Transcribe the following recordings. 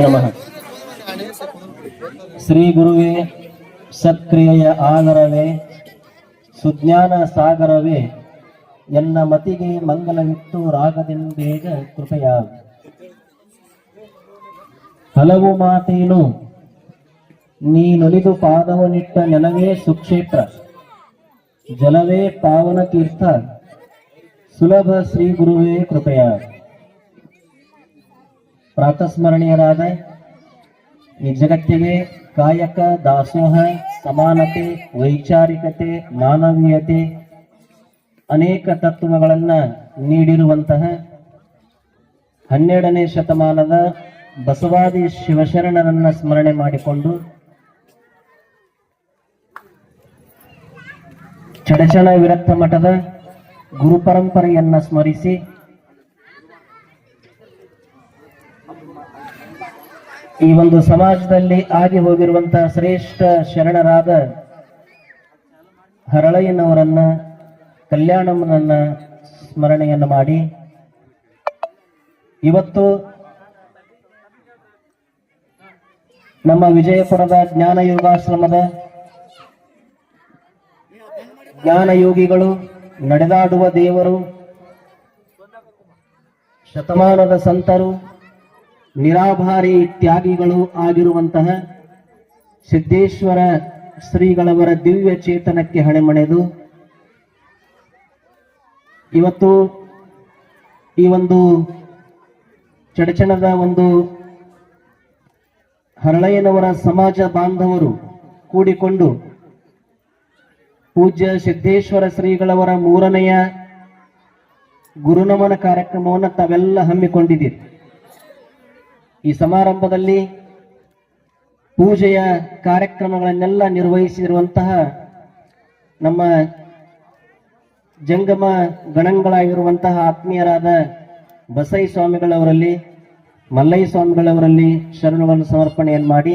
ನಮಃ. ಶ್ರೀ ಗುರುವೇ, ಸತ್ಕ್ರಿಯೆಯ ಆಗರವೇ ಸುಜ್ಞಾನ ಸಾಗರವೇ, ಎನ್ನ ಮತಿಗೆ ಮಂಗಲವಿತ್ತು ರಾಗದೆಂಬೇಗ ಕೃಪೆಯ. ಹಲವು ಮಾತೇನು ನೀನೊಲಿದು ಪಾದವನಿಟ್ಟ ನೆಲವೇ ಸುಕ್ಷೇತ್ರ, ಜಲವೇ ಪಾವನ ತೀರ್ಥ ಸುಲಭ ಶ್ರೀ ಗುರುವೇ ಕೃಪೆಯ. ಪ್ರಾತಸ್ಮರಣೀಯರಾದ ಈ ಜಗತ್ತಿಗೆ ಕಾಯಕ, ದಾಸೋಹ, ಸಮಾನತೆ, ವೈಚಾರಿಕತೆ, ಮಾನವೀಯತೆ ಅನೇಕ ತತ್ವಗಳನ್ನ ನೀಡಿರುವಂತಹ ಹನ್ನೆರಡನೇ ಶತಮಾನದ ಬಸವಾದಿ ಶಿವಶರಣರನ್ನ ಸ್ಮರಣೆ ಮಾಡಿಕೊಂಡು ಚಡಚಣ ವಿರಕ್ತ ಮಠದ ಗುರುಪರಂಪರೆಯನ್ನ ಸ್ಮರಿಸಿ ಈ ಒಂದು ಸಮಾಜದಲ್ಲಿ ಆಗಿ ಹೋಗಿರುವಂತಹ ಶ್ರೇಷ್ಠ ಶರಣರಾದ ಹರಳಯ್ಯನವರನ್ನ, ಕಲ್ಯಾಣಮ್ಮನನ್ನ ಸ್ಮರಣೆಯನ್ನು ಮಾಡಿ. ಇವತ್ತು ನಮ್ಮ ವಿಜಯಪುರದ ಜ್ಞಾನ ಯೋಗಾಶ್ರಮದ ಜ್ಞಾನ ಯೋಗಿಗಳು ನಡೆದಾಡುವ ದೇವರು ಶತಮಾನದ ಸಂತರು ನಿರಾಭಾರಿ ತ್ಯಾಗಿಗಳು ಆಗಿರುವಂತಹ ಸಿದ್ದೇಶ್ವರ ಶ್ರೀಗಳವರ ದಿವ್ಯ ಚೇತನಕ್ಕೆ ಹಣೆಮಣೆದು ಇವತ್ತು ಈ ಒಂದು ಚಡಚಣದ ಒಂದು ಹರಳಯ್ಯನವರ ಸಮಾಜ ಬಾಂಧವರು ಕೂಡಿಕೊಂಡು ಪೂಜ್ಯ ಸಿದ್ದೇಶ್ವರ ಶ್ರೀಗಳವರ ಮೂರನೆಯ ಗುರುನಮನ ಕಾರ್ಯಕ್ರಮವನ್ನು ತಾವೆಲ್ಲ ಹಮ್ಮಿಕೊಂಡಿದ್ದೀರಿ. ಈ ಸಮಾರಂಭದಲ್ಲಿ ಪೂಜೆಯ ಕಾರ್ಯಕ್ರಮಗಳನ್ನೆಲ್ಲ ನಿರ್ವಹಿಸಿರುವಂತಹ ನಮ್ಮ ಜಂಗಮ ಗಣಗಳಾಗಿರುವಂತಹ ಆತ್ಮೀಯರಾದ ಬಸೈ ಸ್ವಾಮಿಗಳವರಲ್ಲಿ ಮಲ್ಲೈ ಸ್ವಾಮಿಗಳವರಲ್ಲಿ ಶರಣವನ್ನು ಸಮರ್ಪಣೆಯನ್ನು ಮಾಡಿ,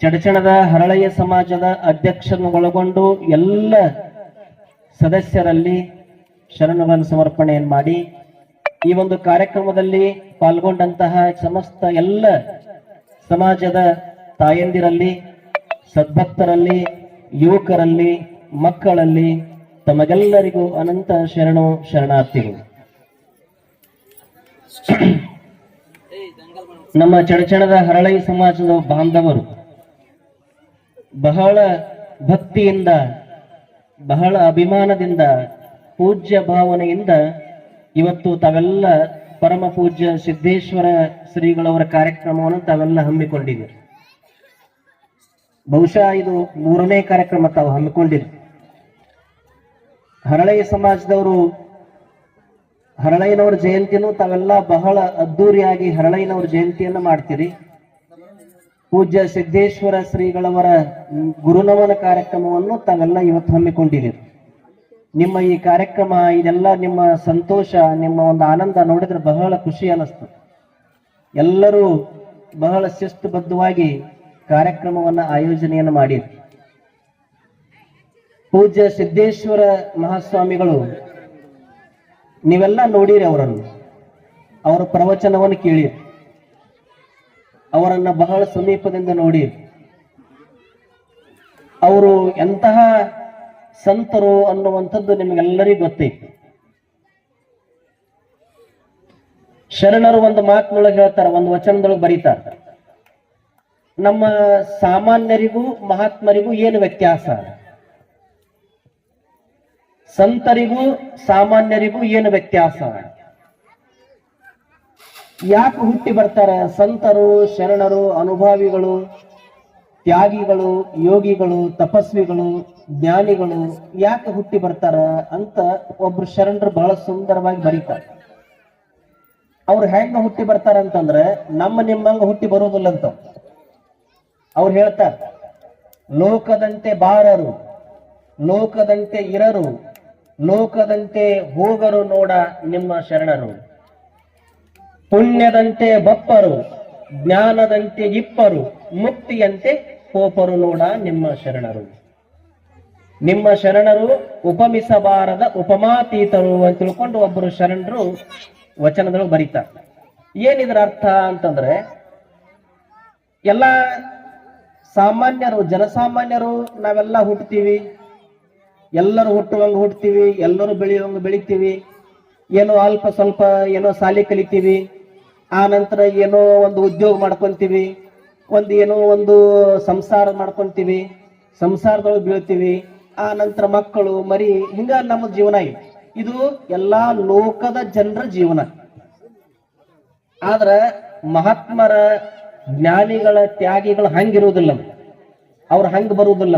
ಚಡಚಣದ ಹರಳಯ್ಯ ಸಮಾಜದ ಅಧ್ಯಕ್ಷರನ್ನೊಳಗೊಂಡು ಎಲ್ಲ ಸದಸ್ಯರಲ್ಲಿ ಶರಣಗಳನ್ನು ಸಮರ್ಪಣೆಯನ್ನು ಮಾಡಿ, ಈ ಒಂದು ಕಾರ್ಯಕ್ರಮದಲ್ಲಿ ಪಾಲ್ಗೊಂಡಂತಹ ಸಮಸ್ತ ಎಲ್ಲ ಸಮಾಜದ ತಾಯಂದಿರಲ್ಲಿ, ಸದ್ಭಕ್ತರಲ್ಲಿ, ಯುವಕರಲ್ಲಿ, ಮಕ್ಕಳಲ್ಲಿ ತಮಗೆಲ್ಲರಿಗೂ ಅನಂತ ಶರಣು ಶರಣಾರ್ಥಿಗಳು. ನಮ್ಮ ಚಡಚಣದ ಹರಳೈ ಸಮಾಜದ ಬಾಂಧವರು, ಬಹಳ ಭಕ್ತಿಯಿಂದ, ಬಹಳ ಅಭಿಮಾನದಿಂದ, ಪೂಜ್ಯ ಭಾವನೆಯಿಂದ ಇವತ್ತು ತಾವೆಲ್ಲ ಪರಮ ಪೂಜ್ಯ ಸಿದ್ದೇಶ್ವರ ಶ್ರೀಗಳವರ ಕಾರ್ಯಕ್ರಮವನ್ನು ತಾವೆಲ್ಲ ಹಮ್ಮಿಕೊಂಡಿದ್ದೀರಿ. ಬಹುಶಃ ಇದು ಮೂರನೇ ಕಾರ್ಯಕ್ರಮ ತಾವು ಹಮ್ಮಿಕೊಂಡಿರಿ. ಹರಳೈ ಸಮಾಜದವರು, ಹರಳಯ್ಯನವರ ಜಯಂತಿನೂ ತಾವೆಲ್ಲ ಬಹಳ ಅದ್ದೂರಿಯಾಗಿ ಹರಳಯ್ಯನವರ ಜಯಂತಿಯನ್ನ ಮಾಡ್ತೀರಿ. ಪೂಜ್ಯ ಸಿದ್ದೇಶ್ವರ ಶ್ರೀಗಳವರ ಗುರುನಮನ ಕಾರ್ಯಕ್ರಮವನ್ನು ತಾವೆಲ್ಲ ಇವತ್ತು ಹಮ್ಮಿಕೊಂಡಿದ್ದೀರಿ. ನಿಮ್ಮ ಈ ಕಾರ್ಯಕ್ರಮ, ಇದೆಲ್ಲ ನಿಮ್ಮ ಸಂತೋಷ, ನಿಮ್ಮ ಒಂದು ಆನಂದ ನೋಡಿದ್ರೆ ಬಹಳ ಖುಷಿ ಅನಿಸ್ತು ಎಲ್ಲರೂ ಬಹಳ ಶಿಸ್ತುಬದ್ಧವಾಗಿ ಕಾರ್ಯಕ್ರಮವನ್ನ, ಆಯೋಜನೆಯನ್ನು ಮಾಡಿ ಪೂಜ್ಯ ಸಿದ್ದೇಶ್ವರ ಮಹಾಸ್ವಾಮಿಗಳು, ನೀವೆಲ್ಲ ನೋಡಿರಿ ಅವರನ್ನು. ಅವರ ಪ್ರವಚನವನ್ನು ಕೇಳಿರಿ. ಅವರನ್ನ ಬಹಳ ಸಮೀಪದಿಂದ ನೋಡಿರಿ. ಅವರು ಎಂತಹ ಸಂತರು ಅನ್ನುವಂಥದ್ದು ನಿಮಗೆಲ್ಲರಿಗೂ ಗೊತ್ತೈತಿ ಶರಣರು ಒಂದು ಮಾತಿನೊಳಗೆ ಹೇಳ್ತಾರೆ, ಒಂದು ವಚನದೊಳಗೆ ಬರೀತಾರ. ನಮ್ಮ ಸಾಮಾನ್ಯರಿಗೂ, ಮಹಾತ್ಮರಿಗೂ ಏನು ವ್ಯತ್ಯಾಸ? ಸಂತರಿಗೂ, ಸಾಮಾನ್ಯರಿಗೂ ಏನು ವ್ಯತ್ಯಾಸ? ಯಾಕೆ ಹುಟ್ಟಿ ಬರ್ತಾರ? ಸಂತರು, ಶರಣರು, ಅನುಭಾವಿಗಳು, ತ್ಯಾಗಿಗಳು, ಯೋಗಿಗಳು, ತಪಸ್ವಿಗಳು ಜ್ಞಾನಿಗಳು ಯಾಕೆ ಹುಟ್ಟಿ ಬರ್ತಾರ ಅಂತ ಒಬ್ರು ಶರಣರು ಬಹಳ ಸುಂದರವಾಗಿ ಬರೀತಾರೆ. ಅವ್ರು ಹೆಂಗ ಹುಟ್ಟಿ ಬರ್ತಾರ ಅಂತಂದ್ರೆ ನಮ್ಮ ನಿಮ್ಮಂಗ ಹುಟ್ಟಿ ಬರೋದಿಲ್ಲ ಅಂತ ಅವ್ರು ಹೇಳ್ತಾರ, ಲೋಕದಂತೆ ಬಾರರು, ಲೋಕದಂತೆ ಇರರು, ಲೋಕದಂತೆ ಹೋಗರು ನೋಡ ನಿಮ್ಮ ಶರಣರು. ಪುಣ್ಯದಂತೆ ಬಪ್ಪರು, ಜ್ಞಾನದಂತೆ ಇಪ್ಪರು, ಮುಕ್ತಿಯಂತೆ ಕೋಪರು ನೋಡ ನಿಮ್ಮ ಶರಣರು. ನಿಮ್ಮ ಶರಣರು ಉಪಮಿಸಬಾರದ ಉಪಮಾತೀತರು ಅಂತ ತಿಳ್ಕೊಂಡು ಒಬ್ಬರು ಶರಣರು ವಚನದೊಳಗೆ ಬರೀತಾರೆ. ಏನಿದ್ರ ಅರ್ಥ ಅಂತಂದ್ರೆ, ಎಲ್ಲ ಸಾಮಾನ್ಯರು, ಜನಸಾಮಾನ್ಯರು ನಾವೆಲ್ಲ ಹುಟ್ಟುತ್ತೀವಿ ಎಲ್ಲರೂ ಹುಟ್ಟುವಂಗೆ ಹುಟ್ತೀವಿ, ಎಲ್ಲರೂ ಬೆಳೆಯುವಂಗೆ ಬೆಳಿತೀವಿ. ಏನೋ ಅಲ್ಪ ಸ್ವಲ್ಪ ಏನೋ ಸಾಲಿ ಕಲಿತೀವಿ. ಆ ನಂತರ ಏನೋ ಒಂದು ಉದ್ಯೋಗ ಮಾಡ್ಕೊಂತೀವಿ. ಒಂದು ಏನೋ ಒಂದು ಸಂಸಾರ ಮಾಡ್ಕೊಂತೀವಿ. ಸಂಸಾರದೊಳಗೆ ಬೀಳ್ತೀವಿ. ಆ ನಂತರ ಮಕ್ಕಳು, ಮರಿ, ಹಿಂಗ ನಮ್ಮ ಜೀವನ ಇದೆ. ಇದು ಎಲ್ಲಾ ಲೋಕದ ಜನರ ಜೀವನ. ಆದ್ರ ಮಹಾತ್ಮರ ಜ್ಞಾನಿಗಳ ತ್ಯಾಗಿಗಳು ಹಂಗಿರುವುದಿಲ್ಲ ಅವ್ರು ಹಂಗ ಬರುವುದಿಲ್ಲ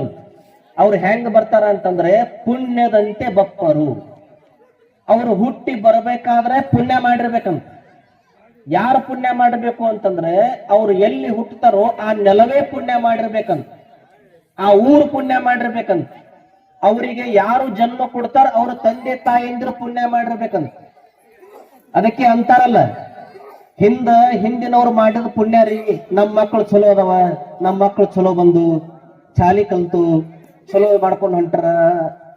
ಅವ್ರು ಹೆಂಗ್ ಬರ್ತಾರ ಅಂತಂದ್ರೆ ಪುಣ್ಯದಂತೆ ಬಪ್ಪರು ಅವರು ಹುಟ್ಟಿ ಬರಬೇಕಾದ್ರೆ ಪುಣ್ಯ ಮಾಡಿರ್ಬೇಕಂತ ಯಾರು ಪುಣ್ಯ ಮಾಡಬೇಕು ಅಂತಂದ್ರೆ ಅವ್ರು ಎಲ್ಲಿ ಹುಟ್ಟುತ್ತಾರೋ ಆ ನೆಲವೇ ಪುಣ್ಯ ಮಾಡಿರ್ಬೇಕಂತ. ಆ ಊರು ಪುಣ್ಯ ಮಾಡಿರ್ಬೇಕಂತ. ಅವರಿಗೆ ಯಾರು ಜನ್ಮ ಕೊಡ್ತಾರ ಅವ್ರ ತಂದೆ ತಾಯಿಂದ್ರ ಪುಣ್ಯ ಮಾಡಿರ್ಬೇಕಂತ. ಅದಕ್ಕೆ ಅಂತಾರಲ್ಲ, ಹಿಂದ ಹಿಂದಿನವ್ರು ಮಾಡಿದ ಪುಣ್ಯ ರೀ, ನಮ್ ಮಕ್ಕಳು ಚಲೋ ಅದಾವ, ನಮ್ ಮಕ್ಕಳು ಚಲೋ ಬಂದು ಚಾಲಿ ಕಲ್ತು ಚಲೋ ಮಾಡ್ಕೊಂಡು ಹೊಂಟಾರ,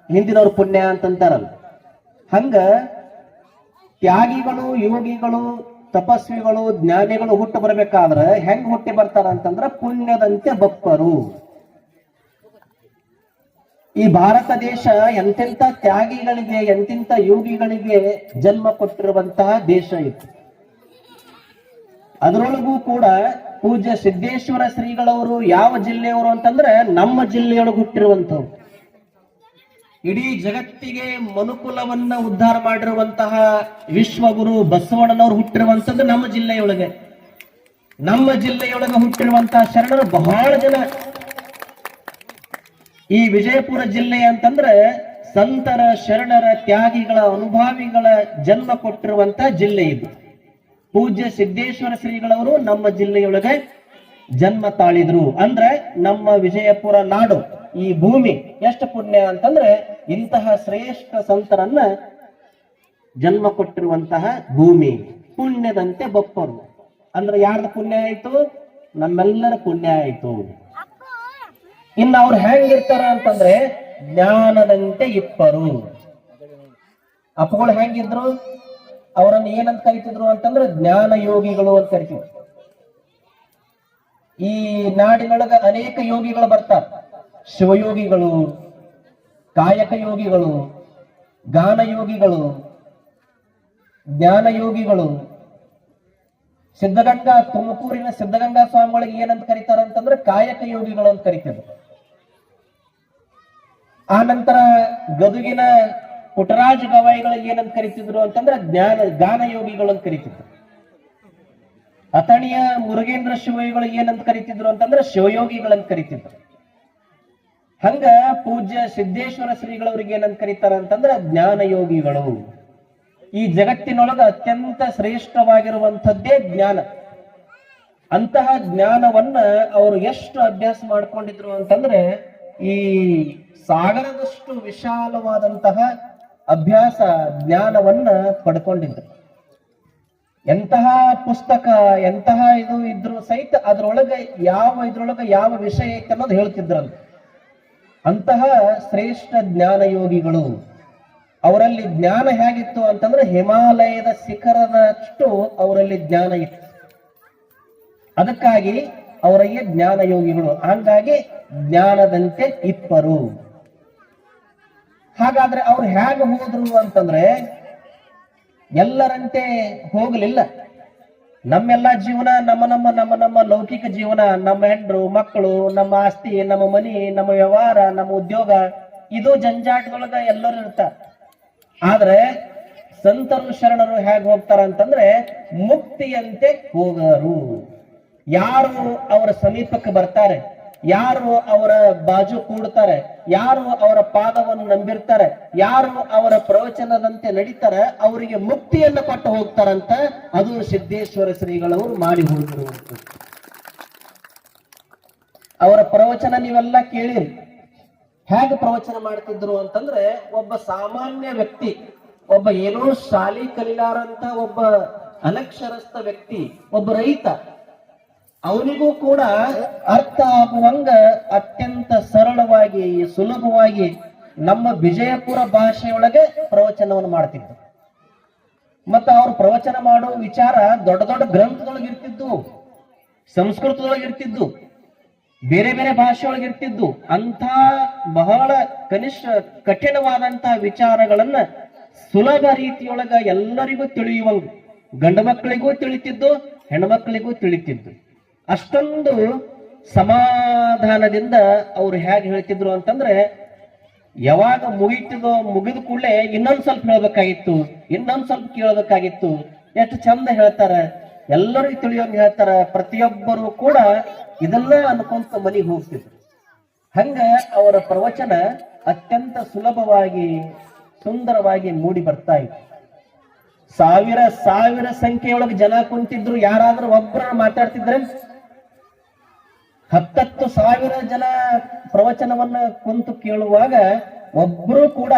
ಹಿಂದಿನವ್ರ ಪುಣ್ಯ ಅಂತಂತಾರಲ್ಲ. ಹಂಗ ತ್ಯಾಗಿಗಳು, ಯೋಗಿಗಳು, ತಪಸ್ವಿಗಳು, ಜ್ಞಾನಿಗಳು ಹುಟ್ಟು ಬರ್ಬೇಕಾದ್ರ ಹೆಂಗ್ ಹುಟ್ಟಿ ಬರ್ತಾರ ಅಂತಂದ್ರ ಪುಣ್ಯದಂತೆ ಬಪ್ಪರು ಈ ಭಾರತ ದೇಶ ಎಂತೆಂತ ತ್ಯಾಗಿಗಳಿಗೆ ಎಂತೆಂತ ಯೋಗಿಗಳಿಗೆ ಜನ್ಮ ಕೊಟ್ಟಿರುವಂತಹ ದೇಶ ಇದು. ಅದರೊಳಗೂ ಕೂಡ ಪೂಜ್ಯ ಸಿದ್ದೇಶ್ವರ ಶ್ರೀಗಳವರು ಯಾವ ಜಿಲ್ಲೆಯವರು ಅಂತಂದ್ರೆ ನಮ್ಮ ಜಿಲ್ಲೆಯೊಳಗೆ ಹುಟ್ಟಿರುವಂತವ್ರು ಇಡೀ ಜಗತ್ತಿಗೆ ಮನುಕುಲವನ್ನ ಉದ್ಧಾರ ಮಾಡಿರುವಂತಹ ವಿಶ್ವಗುರು ಬಸವಣ್ಣನವರು ಹುಟ್ಟಿರುವಂತದ್ದು ನಮ್ಮ ಜಿಲ್ಲೆಯೊಳಗೆ. ನಮ್ಮ ಜಿಲ್ಲೆಯೊಳಗೆ ಹುಟ್ಟಿರುವಂತಹ ಶರಣರು ಬಹಳ ಜನ. ಈ ವಿಜಯಪುರ ಜಿಲ್ಲೆ ಅಂತಂದ್ರೆ ಸಂತರ, ಶರಣರ, ತ್ಯಾಗಿಗಳ, ಅನುಭಾವಿಗಳ ಜನ್ಮ ಕೊಟ್ಟಿರುವಂತ ಜಿಲ್ಲೆ ಇದು. ಪೂಜ್ಯ ಸಿದ್ದೇಶ್ವರ ಶ್ರೀಗಳವರು ನಮ್ಮ ಜಿಲ್ಲೆಯೊಳಗೆ ಜನ್ಮ ತಾಳಿದ್ರು. ಅಂದ್ರೆ ನಮ್ಮ ವಿಜಯಪುರ ನಾಡು, ಈ ಭೂಮಿ ಎಷ್ಟು ಪುಣ್ಯ ಅಂತಂದ್ರೆ ಇಂತಹ ಶ್ರೇಷ್ಠ ಸಂತರನ್ನ ಜನ್ಮ ಕೊಟ್ಟಿರುವಂತಹ ಭೂಮಿ. ಪುಣ್ಯದಂತೆ ಬಪ್ಪರು. ಅಂದ್ರೆ ಯಾರ್ದ ಪುಣ್ಯ ಆಯ್ತು? ನಮ್ಮೆಲ್ಲರ ಪುಣ್ಯ ಆಯ್ತು. ಇನ್ನು ಅವ್ರು ಹೆಂಗಿರ್ತಾರ ಅಂತಂದ್ರೆ ಜ್ಞಾನದಂತೆ ಇಪ್ಪರು. ಅಪ್ಪಗಳು ಹೆಂಗಿದ್ರು? ಅವರನ್ನ ಏನಂತ ಕರಿತಿದ್ರು ಅಂತಂದ್ರೆ ಜ್ಞಾನ ಯೋಗಿಗಳು ಅಂತ ಕರಿತೀವಿ ಈ ನಾಡಿನೊಳಗ ಅನೇಕ ಯೋಗಿಗಳು ಬರ್ತಾರ. ಶಿವಯೋಗಿಗಳು, ಕಾಯಕ ಯೋಗಿಗಳು, ಗಾನ ಯೋಗಿಗಳು, ಜ್ಞಾನ ಯೋಗಿಗಳು. ಸಿದ್ಧಗಂಗಾ ತುಮಕೂರಿನ ಸಿದ್ಧಗಂಗಾ ಸ್ವಾಮಿಗಳಿಗೆ ಏನಂತ ಕರೀತಾರ ಅಂತಂದ್ರೆ ಕಾಯಕ ಯೋಗಿಗಳು ಅಂತ ಕರಿತಿದ್ರು. ಆ ನಂತರ ಗದುಗಿನ ಪುಟರಾಜ ಗವಾಯಿಗಳಿಗೆ ಏನಂತ ಕರಿತಿದ್ರು ಅಂತಂದ್ರೆ ಜ್ಞಾನ ಗಾನ ಯೋಗಿಗಳು ಅಂತ ಕರಿತಿದ್ರು. ಅಥಣಿಯ ಮುರುಗೇಂದ್ರ ಶಿವಯೋಗಿಗಳಿಗೆ ಏನಂತ ಕರಿತಿದ್ರು ಅಂತಂದ್ರೆ ಶಿವಯೋಗಿಗಳಂತ ಕರಿತಿದ್ರು. ಹಂಗ ಪೂಜ್ಯ ಸಿದ್ದೇಶ್ವರ ಶ್ರೀಗಳವ್ರಿಗೆ ಏನಂತ ಕರೀತಾರ ಅಂತಂದ್ರೆ ಜ್ಞಾನ ಯೋಗಿಗಳು. ಈ ಜಗತ್ತಿನೊಳಗ ಅತ್ಯಂತ ಶ್ರೇಷ್ಠವಾಗಿರುವಂಥದ್ದೇ ಜ್ಞಾನ. ಅಂತಹ ಜ್ಞಾನವನ್ನ ಅವರು ಎಷ್ಟು ಅಭ್ಯಾಸ ಮಾಡ್ಕೊಂಡಿದ್ರು ಅಂತಂದ್ರೆ ಈ ಸಾಗರದಷ್ಟು ವಿಶಾಲವಾದಂತಹ ಅಭ್ಯಾಸ ಜ್ಞಾನವನ್ನ ಪಡ್ಕೊಂಡಿದ್ರು. ಎಂತಹ ಪುಸ್ತಕ, ಎಂತಹ ಇದು ಇದ್ರು ಸಹಿತ ಅದ್ರೊಳಗೆ ಯಾವ ಇದ್ರೊಳಗೆ ಯಾವ ವಿಷಯ ಐತೆ ಅನ್ನೋದು ಹೇಳ್ತಿದ್ರಂತ ಅಂತಹ ಶ್ರೇಷ್ಠ ಜ್ಞಾನ ಯೋಗಿಗಳು ಅವರಲ್ಲಿ ಜ್ಞಾನ ಹೇಗಿತ್ತು ಅಂತಂದ್ರೆ ಹಿಮಾಲಯದ ಶಿಖರದಷ್ಟು ಅವರಲ್ಲಿ ಜ್ಞಾನ ಇತ್ತು. ಅದಕ್ಕಾಗಿ ಅವರಿಗೆ ಜ್ಞಾನ ಯೋಗಿಗಳು ಹಂಗಾಗಿ ಜ್ಞಾನದಂತೆ ಇಪ್ಪರು. ಹಾಗಾದ್ರೆ ಅವ್ರು ಹೇಗೆ ಹೋದ್ರು ಅಂತಂದ್ರೆ ಎಲ್ಲರಂತೆ ಹೋಗಲಿಲ್ಲ. ನಮ್ಮೆಲ್ಲ ಜೀವನ, ನಮ್ಮ ನಮ್ಮ ನಮ್ಮ ನಮ್ಮ ಲೌಕಿಕ ಜೀವನ, ನಮ್ಮ ಹೆಂಡ್ರು, ಮಕ್ಕಳು, ನಮ್ಮ ಆಸ್ತಿ, ನಮ್ಮ ಮನಿ, ನಮ್ಮ ವ್ಯವಹಾರ, ನಮ್ಮ ಉದ್ಯೋಗ, ಇದು ಜಂಜಾಟದೊಳಗ ಎಲ್ಲರೂ ಇರ್ತಾರ. ಆದ್ರೆ ಸಂತರು ಶರಣರು ಹೇಗೆ ಹೋಗ್ತಾರ ಅಂತಂದ್ರೆ ಮುಕ್ತಿಯಂತೆ ಹೋಗರು. ಯಾರು ಅವರ ಸಮೀಪಕ್ಕೆ ಬರ್ತಾರೆ? ಯಾರು ಅವರ ಬಾಜು ಕೂಡ್ತಾರೆ? ಯಾರು ಅವರ ಪಾದವನ್ನು ನಂಬಿರ್ತಾರೆ? ಯಾರು ಅವರ ಪ್ರವಚನದಂತೆ ನಡೀತಾರೆ? ಅವರಿಗೆ ಮುಕ್ತಿಯನ್ನು ಕೊಟ್ಟು ಹೋಗ್ತಾರಂತ. ಅದು ಸಿದ್ದೇಶ್ವರ ಶ್ರೀಗಳವರು ಮಾಡಿ ಹೋಗಿರುವಂಥದ್ದು. ಅವರ ಪ್ರವಚನ ನೀವೆಲ್ಲ ಕೇಳಿರಿ. ಹೇಗೆ ಪ್ರವಚನ ಮಾಡ್ತಿದ್ರು ಅಂತಂದ್ರೆ, ಒಬ್ಬ ಸಾಮಾನ್ಯ ವ್ಯಕ್ತಿ, ಒಬ್ಬ ಏನೋ ಶಾಲಿ ಕಲಿಲಾರಂತ ಒಬ್ಬ ಅನಕ್ಷರಸ್ಥ ವ್ಯಕ್ತಿ, ಒಬ್ಬ ರೈತ ಅವನಿಗೂ ಕೂಡ ಅರ್ಥ ಆಗುವಂಗ ಅತ್ಯಂತ ಸರಳವಾಗಿ, ಸುಲಭವಾಗಿ ನಮ್ಮ ವಿಜಯಪುರ ಭಾಷೆಯೊಳಗೆ ಪ್ರವಚನವನ್ನು ಮಾಡ್ತಿದ್ರು. ಮತ್ತ ಅವ್ರು ಪ್ರವಚನ ಮಾಡೋ ವಿಚಾರ ದೊಡ್ಡ ದೊಡ್ಡ ಗ್ರಂಥದೊಳಗೆ ಇರ್ತಿದ್ದು ಸಂಸ್ಕೃತದೊಳಗೆ ಇರ್ತಿದ್ದು ಬೇರೆ ಬೇರೆ ಭಾಷೆಯೊಳಗೆ ಇರ್ತಿದ್ದು ಅಂತ ಬಹಳ ಕನಿಷ್ಠ ಕಠಿಣವಾದಂತಹ ವಿಚಾರಗಳನ್ನ ಸುಲಭ ರೀತಿಯೊಳಗ ಎಲ್ಲರಿಗೂ ತಿಳಿಯುವಂಗ, ಗಂಡು ಮಕ್ಕಳಿಗೂ ತಿಳಿತಿದ್ದು ಹೆಣ್ಮಕ್ಳಿಗೂ ತಿಳಿತಿದ್ದು. ಅಷ್ಟೊಂದು ಸಮಾಧಾನದಿಂದ ಅವ್ರು ಹೇಗೆ ಹೇಳ್ತಿದ್ರು ಅಂತಂದ್ರೆ, ಯಾವಾಗ ಮುಗಿತದೋ ಮುಗಿದ ಕೂಡಲೇ ಇನ್ನೊಂದ್ ಸ್ವಲ್ಪ ಹೇಳ್ಬೇಕಾಗಿತ್ತು, ಇನ್ನೊಂದ್ ಸ್ವಲ್ಪ ಕೇಳಬೇಕಾಗಿತ್ತು. ಎಷ್ಟು ಚಂದ ಹೇಳ್ತಾರ. ಎಲ್ಲರಿಗೂ ತಿಳಿಯೋಂಗ್ ಹೇಳ್ತಾರ. ಪ್ರತಿಯೊಬ್ಬರು ಕೂಡ ಇದೆಲ್ಲ ಅನ್ಕೊಂತ ಮನೆಗೆ ಹೋಗ್ತಿದ್ರು. ಹಂಗ ಅವರ ಪ್ರವಚನ ಅತ್ಯಂತ ಸುಲಭವಾಗಿ, ಸುಂದರವಾಗಿ ಮೂಡಿ ಬರ್ತಾ ಇತ್ತು. ಸಾವಿರ ಸಾವಿರ ಸಂಖ್ಯೆಯೊಳಗೆ ಜನ ಕುಂತಿದ್ರು. ಯಾರಾದ್ರೂ ಒಬ್ಬರ ಮಾತಾಡ್ತಿದ್ರೆ ಹತ್ತತ್ತು ಸಾವಿರ ಜನ ಪ್ರವಚನವನ್ನ ಕುಂತು ಕೇಳುವಾಗ ಒಬ್ರು ಕೂಡ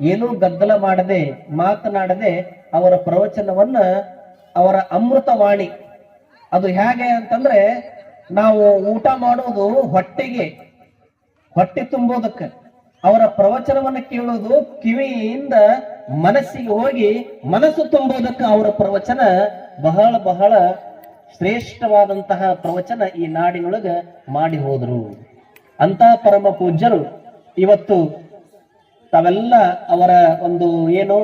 ಏನೂ ಗದ್ದಲ ಮಾಡದೆ, ಮಾತನಾಡದೆ ಅವರ ಪ್ರವಚನವನ್ನ ಅವರ ಅಮೃತವಾಣಿ. ಅದು ಹೇಗೆ ಅಂತಂದ್ರೆ ನಾವು ಊಟ ಮಾಡೋದು ಹೊಟ್ಟೆಗೆ, ಹೊಟ್ಟೆ ತುಂಬೋದಕ್ಕೆ. ಅವರ ಪ್ರವಚನವನ್ನ ಕೇಳೋದು ಕಿವಿಯಿಂದ ಮನಸ್ಸಿಗೆ ಹೋಗಿ ಮನಸ್ಸು ತುಂಬೋದಕ್ಕೆ ಅವರ ಪ್ರವಚನ ಬಹಳ ಬಹಳ ಶ್ರೇಷ್ಠವಾದಂತಹ ಪ್ರವಚನ ಈ ನಾಡಿನೊಳಗ ಮಾಡಿ ಹೋದರು. ಅಂತಹ ಪರಮ ಪೂಜ್ಯರು ಇವತ್ತು ತಾವೆಲ್ಲ ಅವರ ಒಂದು ಏನು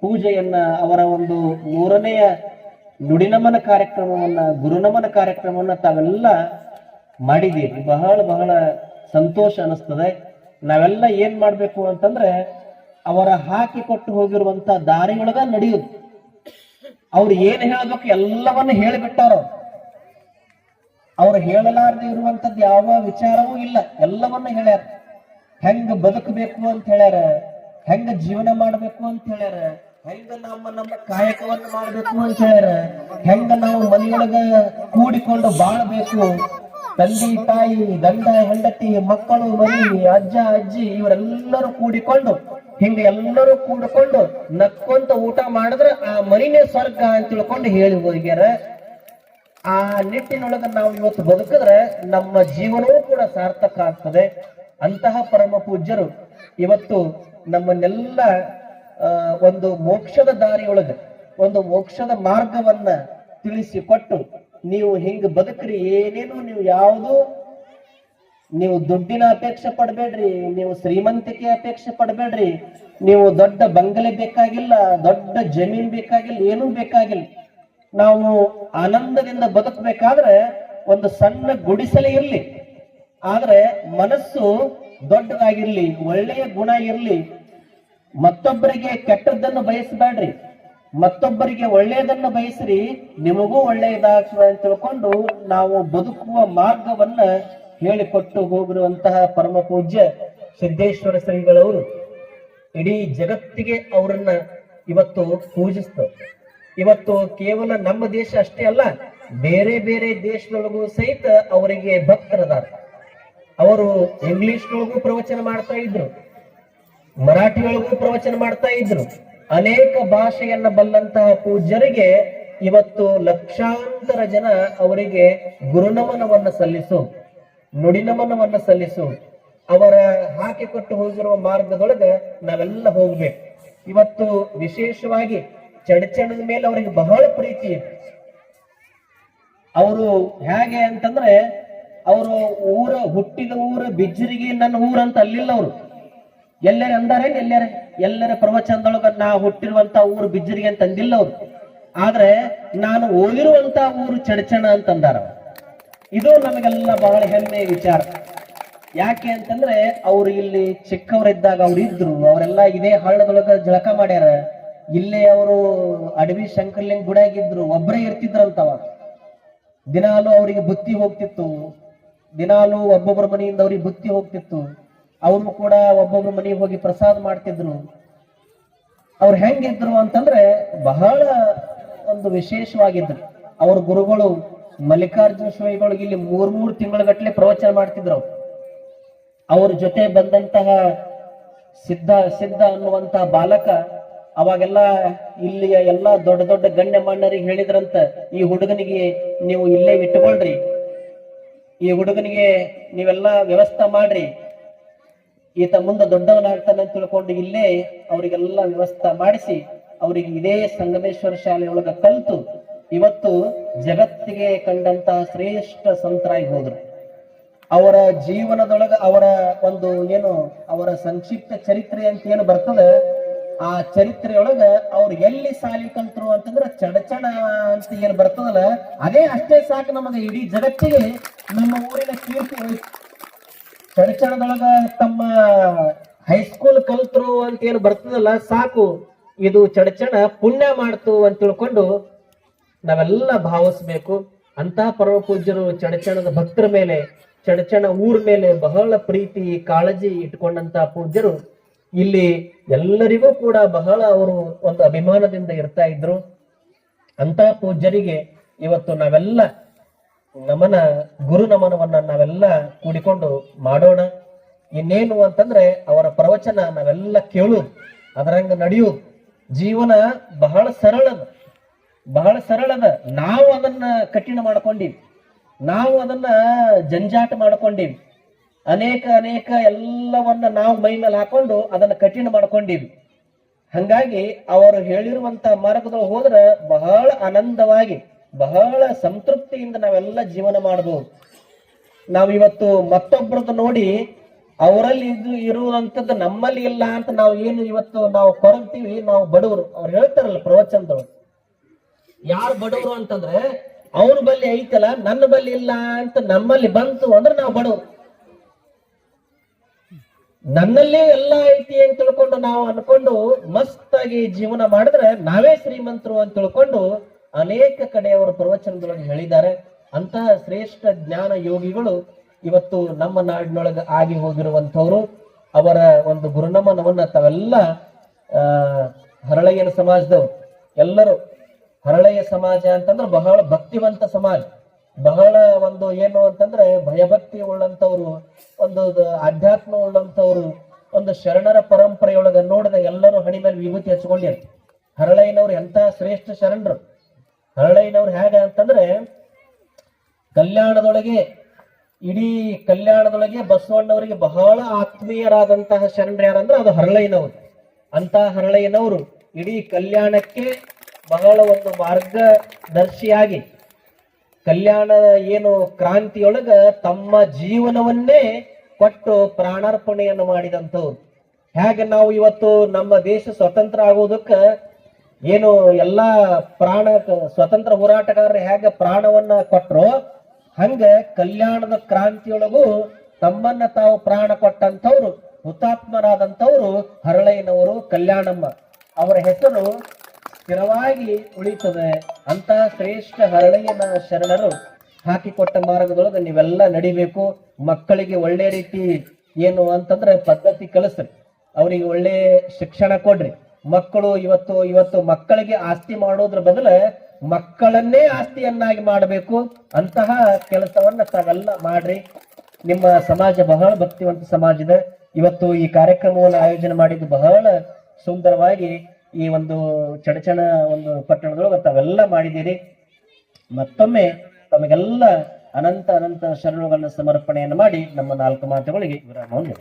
ಪೂಜೆಯನ್ನ, ಅವರ ಒಂದು ಮೂರನೆಯ ನುಡಿನಮನ ಕಾರ್ಯಕ್ರಮವನ್ನ, ಗುರುನಮನ ಕಾರ್ಯಕ್ರಮವನ್ನ ತಾವೆಲ್ಲ ಮಾಡಿದೀರಿ ಬಹಳ ಬಹಳ ಸಂತೋಷ ಅನಿಸ್ತದೆ. ನಾವೆಲ್ಲ ಏನ್ ಮಾಡ್ಬೇಕು ಅಂತಂದ್ರೆ ಅವರ ಹಾಕಿ ಕೊಟ್ಟು ಹೋಗಿರುವಂತ ದಾರಿಯೊಳಗ ನಡೆಯುದು. ಅವ್ರು ಏನ್ ಹೇಳ್ಬೇಕು ಎಲ್ಲವನ್ನ ಹೇಳಿಬಿಟ್ಟಾರ ಅವ್ರು. ಹೇಳಲಾರದೆ ಇರುವಂತದ್ದು ಯಾವ ವಿಚಾರವೂ ಇಲ್ಲ. ಎಲ್ಲವನ್ನ ಹೇಳ್ಯಾರ. ಹೆಂಗ ಬದುಕಬೇಕು ಅಂತ ಹೇಳ್ಯಾರ. ಹೆಂಗ ಜೀವನ ಮಾಡ್ಬೇಕು ಅಂತ ಹೇಳ್ಯಾರ. ಹೆಂಗ ನಮ್ಮ ನಮ್ಮ ಕಾಯಕವನ್ನ ಮಾಡ್ಬೇಕು ಅಂತ ಹೇಳ್ಯಾರ. ಹೆಂಗ ನಾವು ಮನೆಯೊಳಗ ಕೂಡಿಕೊಂಡು ಬಾಳ್ಬೇಕು. ತಂದೆ, ತಾಯಿ, ಗಂಡ, ಹೆಂಡತಿ, ಮಕ್ಕಳು, ಮರಿ, ಅಜ್ಜ, ಅಜ್ಜಿ ಇವರೆಲ್ಲರೂ ಕೂಡಿಕೊಂಡು ಹಿಂಗ ಎಲ್ಲರೂ ಕೂಡ್ಕೊಂಡು ನಕ್ಕೊಂತ ಊಟ ಮಾಡಿದ್ರೆ ಆ ಮರಿನೇ ಸ್ವರ್ಗ ಅಂತ ತಿಳ್ಕೊಂಡು ಹೇಳಿ ಹೋಗ್ಯಾರ. ಆ ನಿಟ್ಟಿನೊಳಗ ನಾವು ಇವತ್ತು ಬದುಕಿದ್ರೆ ನಮ್ಮ ಜೀವನವೂ ಕೂಡ ಸಾರ್ಥಕ ಆಗ್ತದೆ. ಅಂತಹ ಪರಮ ಪೂಜ್ಯರು ಇವತ್ತು ನಮ್ಮನ್ನೆಲ್ಲ ಒಂದು ಮೋಕ್ಷದ ದಾರಿಯೊಳಗೆ, ಒಂದು ಮೋಕ್ಷದ ಮಾರ್ಗವನ್ನ ತಿಳಿಸಿಕೊಟ್ಟು ನೀವು ಹಿಂಗ ಬದುಕ್ರಿ, ಏನೇನು ನೀವು ಯಾವುದು ನೀವು ದುಡ್ಡಿನ ಅಪೇಕ್ಷೆ ಪಡಬೇಡ್ರಿ, ನೀವು ಶ್ರೀಮಂತಿಕೆ ಅಪೇಕ್ಷೆ ಪಡಬೇಡ್ರಿ. ನೀವು ದೊಡ್ಡ ಬಂಗಲೆ ಬೇಕಾಗಿಲ್ಲ, ದೊಡ್ಡ ಜಮೀನ್ ಬೇಕಾಗಿಲ್ಲ, ಏನೂ ಬೇಕಾಗಿಲ್ಲ. ನಾವು ಆನಂದದಿಂದ ಬದುಕಬೇಕಾದ್ರೆ ಒಂದು ಸಣ್ಣ ಗುಡಿಸಲೇ ಇರಲಿ. ಆದ್ರೆ ಮನಸ್ಸು ದೊಡ್ಡದಾಗಿರ್ಲಿ, ಒಳ್ಳೆಯ ಗುಣ ಇರಲಿ. ಮತ್ತೊಬ್ಬರಿಗೆ ಕೆಟ್ಟದ್ದನ್ನು ಬಯಸಬೇಡ್ರಿ. ಮತ್ತೊಬ್ಬರಿಗೆ ಒಳ್ಳೆಯದನ್ನು ಬಯಸ್ರಿ. ನಿಮಗೂ ಒಳ್ಳೆಯದಾಗ್ತದೆ ಅಂತ ತಿಳ್ಕೊಂಡು ನಾವು ಬದುಕುವ ಮಾರ್ಗವನ್ನ ಹೇಳಿಕೊಟ್ಟು ಹೋಗಿರುವಂತಹ ಪರಮ ಪೂಜ್ಯ ಸಿದ್ದೇಶ್ವರ ಶ್ರೀಗಳವರು ಇಡೀ ಜಗತ್ತಿಗೆ ಅವರನ್ನ ಇವತ್ತು ಪೂಜಿಸ್ತವೆ ಇವತ್ತು ಕೇವಲ ನಮ್ಮ ದೇಶ ಅಷ್ಟೇ ಅಲ್ಲ, ಬೇರೆ ಬೇರೆ ದೇಶದೊಳಗೂ ಸಹಿತ ಅವರಿಗೆ ಭಕ್ತರದಾರ. ಅವರು ಇಂಗ್ಲಿಷ್ನೊಳಗೂ ಪ್ರವಚನ ಮಾಡ್ತಾ ಇದ್ರು, ಮರಾಠಿಯೊಳಗೂ ಪ್ರವಚನ ಮಾಡ್ತಾ ಇದ್ರು. ಅನೇಕ ಭಾಷೆಯನ್ನ ಬಲ್ಲಂತಹ ಪೂಜ್ಯರಿಗೆ ಇವತ್ತು ಲಕ್ಷಾಂತರ ಜನ ಅವರಿಗೆ ಗುರುನಮನವನ್ನ ಸಲ್ಲಿಸು. ನುಡಿನಮನವನ್ನ ಸಲ್ಲಿಸು. ಅವರ ಹಾಕಿಕೊಟ್ಟು ಹೋಗಿರುವ ಮಾರ್ಗದೊಳಗ ನಾವೆಲ್ಲ ಹೋಗ್ಬೇಕು. ಇವತ್ತು ವಿಶೇಷವಾಗಿ ಚಡಚಣದ ಮೇಲೆ ಅವರಿಗೆ ಬಹಳ ಪ್ರೀತಿ ಅವರು ಹೇಗೆ ಅಂತಂದ್ರೆ, ಅವರು ಊರ, ಹುಟ್ಟಿದ ಊರ, ಬಿಜ್ಜರಿಗೆ ನನ್ನ ಊರ ಅಂತ ಅಲ್ಲಿಲ್ಲ ಅವರು. ಎಲ್ಲರ ಅಂದಾರೆ ಎಲ್ಲರ? ಎಲ್ಲರ ಪ್ರವಚನದೊಳಗ ನಾ ಹುಟ್ಟಿರುವಂತ ಊರು ಬಿಜ್ಜರಿಗೆ ಅಂತ ಅಂದಿಲ್ಲ ಅವರು. ಆದ್ರೆ ನಾನು ಓದಿರುವಂತ ಊರು ಚಡಚಣ ಅಂತಂದಾರ. ಇದು ನಮಗೆಲ್ಲ ಬಹಳ ಹೆಮ್ಮೆಯ ವಿಚಾರ. ಯಾಕೆ ಅಂತಂದ್ರೆ ಅವ್ರು ಇಲ್ಲಿ ಚಿಕ್ಕವರಿದ್ದಾಗ ಅವ್ರು ಇದ್ರು, ಅವರೆಲ್ಲ ಇದೇ ಹಳ್ಳದೊಳಗ ಜಳಕ ಮಾಡ್ಯಾರ. ಇಲ್ಲೇ ಅವರು ಅಡವಿ ಶಂಕರ್ಲಿಂಗ್ ಗುಡಿಯಾಗಿದ್ರು ಒಬ್ಬರೇ ಇರ್ತಿದ್ರು ಅವಾಗ ದಿನಾಲು ಅವರಿಗೆ ಬುತ್ತಿ ಹೋಗ್ತಿತ್ತು. ದಿನಾಲು ಒಬ್ಬೊಬ್ಬರ ಮನೆಯಿಂದ ಅವ್ರಿಗೆ ಬುತ್ತಿ ಹೋಗ್ತಿತ್ತು. ಅವರು ಕೂಡ ಒಬ್ಬೊಬ್ಬರ ಮನೆಗೆ ಹೋಗಿ ಪ್ರಸಾದ ಮಾಡ್ತಿದ್ರು. ಅವ್ರು ಹೆಂಗಿದ್ರು ಅಂತಂದ್ರೆ ಬಹಳ ಒಂದು ವಿಶೇಷವಾಗಿದ್ರು. ಅವ್ರ ಗುರುಗಳು ಮಲ್ಲಿಕಾರ್ಜುನ ಸ್ವಾಮಿಗಳಿಗೆ ಇಲ್ಲಿ ಮೂರ್ ಮೂರ್ ತಿಂಗಳ ಗಟ್ಟಲೆ ಪ್ರವಚನ ಮಾಡ್ತಿದ್ರು ಅವ್ರು. ಜೊತೆ ಬಂದಂತಹ ಸಿದ್ಧ ಸಿದ್ಧ ಅನ್ನುವಂತಹ ಬಾಲಕ ಅವಾಗೆಲ್ಲ ಇಲ್ಲಿಯ ಎಲ್ಲಾ ದೊಡ್ಡ ದೊಡ್ಡ ಗಣ್ಯ ಮಣ್ಣರಿಗೆ ಹೇಳಿದ್ರಂತ, ಈ ಹುಡುಗನಿಗೆ ನೀವು ಇಲ್ಲೇ ಇಟ್ಟುಕೊಳ್ರಿ ಈ ಹುಡುಗನಿಗೆ ನೀವೆಲ್ಲ ವ್ಯವಸ್ಥೆ ಮಾಡ್ರಿ. ಈತ ಮುಂದೆ ದೊಡ್ಡವನಾಗ್ತಾನೆ ಅಂತ ತಿಳ್ಕೊಂಡು ಇಲ್ಲೇ ಅವರಿಗೆಲ್ಲ ವ್ಯವಸ್ಥೆ ಮಾಡಿಸಿ, ಅವರಿಗೆ ಇದೇ ಸಂಗಮೇಶ್ವರ ಶಾಲೆಯೊಳಗ ಕಲ್ತು. ಇವತ್ತು ಜಗತ್ತಿಗೆ ಕಂಡಂತ ಶ್ರೇಷ್ಠ ಸಂತರಾಗಿ ಹೋದ್ರು. ಅವರ ಜೀವನದೊಳಗ ಅವರ ಒಂದು ಏನು, ಅವರ ಸಂಕ್ಷಿಪ್ತ ಚರಿತ್ರೆ ಅಂತ ಏನು ಬರ್ತದ, ಆ ಚರಿತ್ರೆಯೊಳಗ ಅವ್ರು ಎಲ್ಲಿ ಸಾಲಿ ಕಲ್ತರು ಅಂತಂದ್ರ ಚಡಚಣ ಅಂತ ಏನ್ ಬರ್ತದಲ್ಲ, ಅದೇ ಅಷ್ಟೇ ಸಾಕು ನಮಗೆ ಇಡೀ ಜಗತ್ತಿಗೆ ನಮ್ಮ ಊರಿನ ಕೀರ್ತಿ ಚಡಚಣದೊಳಗ ತಮ್ಮ ಹೈಸ್ಕೂಲ್ ಕಲ್ತರು ಅಂತ ಏನು ಬರ್ತದಲ್ಲ, ಸಾಕು. ಇದು ಚಡಚಣ ಪುಣ್ಯ ಮಾಡ್ತು ಅಂತ ತಿಳ್ಕೊಂಡು ನಾವೆಲ್ಲ ಭಾವಿಸ್ಬೇಕು. ಅಂತ ಪರಮ ಪೂಜ್ಯರು ಚಡಚಣದ ಭಕ್ತರ ಮೇಲೆ, ಚಡಚಣ ಊರ್ ಮೇಲೆ ಬಹಳ ಪ್ರೀತಿ, ಕಾಳಜಿ ಇಟ್ಕೊಂಡಂತ ಪೂಜ್ಯರು ಇಲ್ಲಿ ಎಲ್ಲರಿಗೂ ಕೂಡ ಬಹಳ ಅವರು ಒಂದು ಅಭಿಮಾನದಿಂದ ಇರ್ತಾ ಇದ್ರು. ಅಂತ ಪೂಜ್ಯರಿಗೆ ಇವತ್ತು ನಾವೆಲ್ಲ ನಮನ, ಗುರು ನಮನವನ್ನ ನಾವೆಲ್ಲ ಕೂಡಿಕೊಂಡು ಮಾಡೋಣ. ಇನ್ನೇನು ಅಂತಂದ್ರೆ ಅವರ ಪ್ರವಚನ ನಾವೆಲ್ಲ ಕೇಳು, ಅದರಂಗ ನಡೆಯು. ಜೀವನ ಬಹಳ ಸರಳದ. ಬಹಳ ಸರಳದ ನಾವು ಅದನ್ನ ಕಠಿಣ ಮಾಡ್ಕೊಂಡಿವಿ. ನಾವು ಅದನ್ನ ಜಂಜಾಟ ಮಾಡ್ಕೊಂಡಿವಿ. ಅನೇಕ ಅನೇಕ ಎಲ್ಲವನ್ನ ನಾವು ಮೈ ಮೇಲೆ ಹಾಕೊಂಡು ಅದನ್ನ ಕಠಿಣ ಮಾಡ್ಕೊಂಡಿವಿ. ಹಂಗಾಗಿ ಅವರು ಹೇಳಿರುವಂತ ಮಾರ್ಗದೊಳಗೆ ಹೋದ್ರ ಬಹಳ ಆನಂದವಾಗಿ, ಬಹಳ ಸಂತೃಪ್ತಿಯಿಂದ ನಾವೆಲ್ಲ ಜೀವನ ಮಾಡಬಹುದು ನಾವು ಇವತ್ತು ಮತ್ತೊಬ್ಬರದ್ದು ನೋಡಿ ಅವರಲ್ಲಿ ಇದು ಇರುವಂತದ್ದು ನಮ್ಮಲ್ಲಿ ಇಲ್ಲ ಅಂತ ನಾವು ಏನು ಇವತ್ತು ನಾವು ಕೊರಗ್ತೀವಿ, ನಾವು ಬಡವರು. ಅವ್ರು ಹೇಳ್ತಾರಲ್ಲ ಪ್ರವಚನದೊಳಗೆ ಯಾರು ಬಡವರು ಅಂತಂದ್ರೆ, ಅವ್ರ ಬಲ್ಲಿ ಐತಲ್ಲ, ನನ್ನ ಬಲ್ಲಿ ಇಲ್ಲ ಅಂತ ನಮ್ಮಲ್ಲಿ ಬಂತು ಅಂದ್ರೆ ನಾವು ಬಡವರು. ನನ್ನಲ್ಲೇ ಎಲ್ಲ ಐತಿ ಅಂತ ತಿಳ್ಕೊಂಡು ನಾವು ಅನ್ಕೊಂಡು ಮಸ್ತಾಗಿ ಜೀವನ ಮಾಡಿದ್ರೆ ನಾವೇ ಶ್ರೀಮಂತರು ಅಂತ ತಿಳ್ಕೊಂಡು ಅನೇಕ ಕಡೆ ಅವರು ಪ್ರವಚನದೊಳಗೆ ಹೇಳಿದ್ದಾರೆ. ಅಂತಹ ಶ್ರೇಷ್ಠ ಜ್ಞಾನ ಯೋಗಿಗಳು ಇವತ್ತು ನಮ್ಮ ನಾಡಿನೊಳಗೆ ಆಗಿ ಹೋಗಿರುವಂತವರು ಅವರ ಒಂದು ಗುರುನಮನವನ್ನ ತಾವೆಲ್ಲ, ಆ ಹರಳಯ್ಯನ ಸಮಾಜದವರು. ಎಲ್ಲರೂ ಹರಳೆಯ ಸಮಾಜ ಅಂತಂದ್ರೆ ಬಹಳ ಭಕ್ತಿವಂತ ಸಮಾಜ. ಬಹಳ ಒಂದು ಏನು ಅಂತಂದ್ರೆ ಭಯಭಕ್ತಿ ಉಳ್ಳಂತವ್ರು ಒಂದು ಆಧ್ಯಾತ್ಮ ಉಳ್ಳಂತವ್ರು ಒಂದು ಶರಣರ ಪರಂಪರೆಯೊಳಗ ನೋಡಿದ ಎಲ್ಲರೂ ಹಣಿ ಮೇಲೆ ವಿಭೂತಿ ಹಚ್ಕೊಂಡಿರ್ತಾರೆ ಹರಳಯ್ಯನವ್ರು ಎಂತ ಶ್ರೇಷ್ಠ ಶರಣರು. ಹರಳಯ್ಯನವ್ರು ಹೇಗೆ ಅಂತಂದ್ರೆ ಕಲ್ಯಾಣದೊಳಗೆ, ಇಡೀ ಕಲ್ಯಾಣದೊಳಗೆ ಬಸವಣ್ಣವರಿಗೆ ಬಹಳ ಆತ್ಮೀಯರಾದಂತಹ ಶರಣರು ಯಾರಂದ್ರೆ ಅದು ಹರಳಯ್ಯನವರು ಅಂತ ಹರಳಯ್ಯನವರು ಇಡೀ ಕಲ್ಯಾಣಕ್ಕೆ ಬಹಳ ಒಂದು ಮಾರ್ಗದರ್ಶಿಯಾಗಿ ಕಲ್ಯಾಣ ಏನು ಕ್ರಾಂತಿಯೊಳಗ ತಮ್ಮ ಜೀವನವನ್ನೇ ಕೊಟ್ಟು ಪ್ರಾಣಾರ್ಪಣೆಯನ್ನು ಮಾಡಿದಂಥವ್ರು. ಹೇಗೆ ನಾವು ಇವತ್ತು ನಮ್ಮ ದೇಶ ಸ್ವತಂತ್ರ ಆಗೋದಕ್ಕ ಏನು ಎಲ್ಲಾ ಪ್ರಾಣ ಸ್ವತಂತ್ರ ಹೋರಾಟಗಾರರು ಹೇಗೆ ಪ್ರಾಣವನ್ನ ಕೊಟ್ರೋ, ಹಂಗ ಕಲ್ಯಾಣದ ಕ್ರಾಂತಿಯೊಳಗೂ ತಮ್ಮನ್ನ ತಾವು ಪ್ರಾಣ ಕೊಟ್ಟಂತವ್ರು ಹುತಾತ್ಮರಾದಂಥವ್ರು ಹರಳಯ್ಯನವರು ಕಲ್ಯಾಣಮ್ಮ. ಅವರ ಹೆಸರು ಸ್ಥಿರವಾಗಿ ಉಳಿತದೆ ಅಂತ ಶ್ರೇಷ್ಠ ಹರಳಯ್ಯನ ಶರಣರು ಹಾಕಿಕೊಟ್ಟ ಮಾರ್ಗದೊಳಗೆ ನೀವೆಲ್ಲ ನಡಿಬೇಕು. ಮಕ್ಕಳಿಗೆ ಒಳ್ಳೆ ರೀತಿ ಏನು ಅಂತಂದ್ರೆ ಪದ್ಧತಿ ಕಲಿಸ್ರಿ. ಅವರಿಗೆ ಒಳ್ಳೆ ಶಿಕ್ಷಣ ಕೊಡ್ರಿ. ಮಕ್ಕಳು ಇವತ್ತು ಇವತ್ತು ಮಕ್ಕಳಿಗೆ ಆಸ್ತಿ ಮಾಡೋದ್ರ ಬದಲು ಮಕ್ಕಳನ್ನೇ ಆಸ್ತಿಯನ್ನಾಗಿ ಮಾಡಬೇಕು. ಅಂತಹ ಕೆಲಸವನ್ನ ತಾವೆಲ್ಲ ಮಾಡ್ರಿ. ನಿಮ್ಮ ಸಮಾಜ ಬಹಳ ಭಕ್ತಿವಂತ ಸಮಾಜದ ಇವತ್ತು ಈ ಕಾರ್ಯಕ್ರಮವನ್ನು ಆಯೋಜನೆ ಮಾಡಿದ್ದು ಬಹಳ ಸುಂದರವಾಗಿ ಈ ಒಂದು ಚಡಚಣ ಒಂದು ಪಟ್ಟಣದೊಳಗೆ ತಾವೆಲ್ಲ ಮಾಡಿದ್ದೀರಿ ಮತ್ತೊಮ್ಮೆ ತಮಗೆಲ್ಲ ಅನಂತ ಅನಂತ ಶರಣುಗಳನ್ನ ಸಮರ್ಪಣೆಯನ್ನು ಮಾಡಿ ನಮ್ಮ ನಾಲ್ಕು ಮಾತುಗಳಿಗೆ ವಿರಾಮವನ್ನು.